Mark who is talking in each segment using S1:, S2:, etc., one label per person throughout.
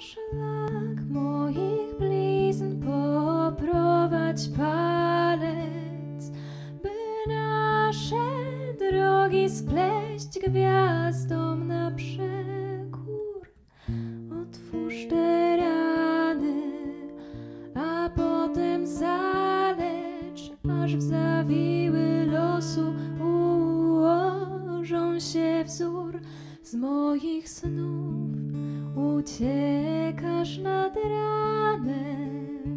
S1: szlak moich blizn poprowadź palec, by nasze drogi spleść gwiazdom na przekór. Otwórz te rany, a potem zalecz, aż w zawiły losu ułożą się wzór z moich snów. Uciekasz nad ranem,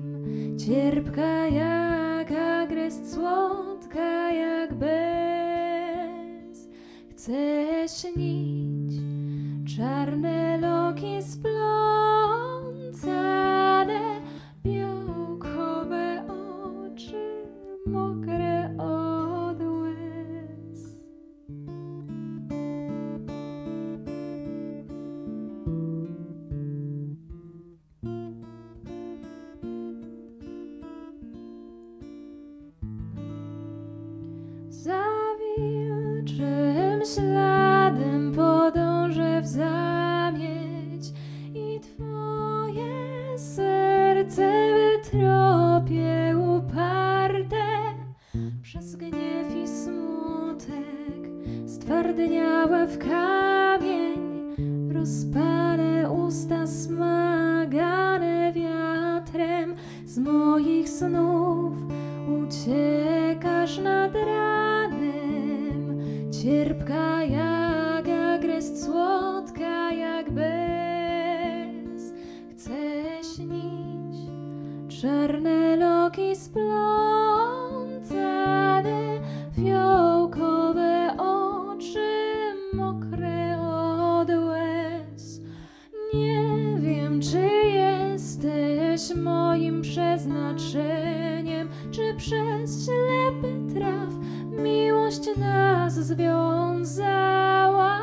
S1: cierpka jak agrest, słodka jak bez. Chcę śnić czarne loki splątane, białkowe oczy, mokre śladem podążę w zamieć i Twoje serce wytropię uparte przez gniew i smutek. Stwardniałe w kamień rozpalę usta smagane wiatrem. Z moich snów uciekasz nad ranem cierpka jak agrest słodka jak bez. Chcę śnić czarne loki splątane fiołkowe oczy mokre od łez. Nie wiem, czy jesteś moim przeznaczeniem, czy przez ślepy traf miłość nas związała.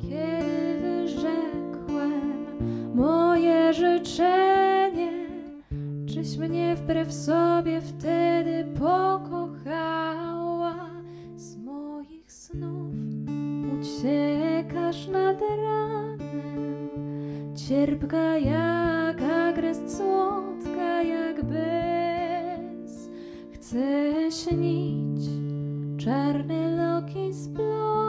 S1: Kiedy wyrzekłem moje życzenie, czyś mnie wbrew sobie wtedy pokochała? Z moich snów uciekasz nad ranem, cierpka jak agrest, słodka jak bez. Chcę śnić czarne loki splot.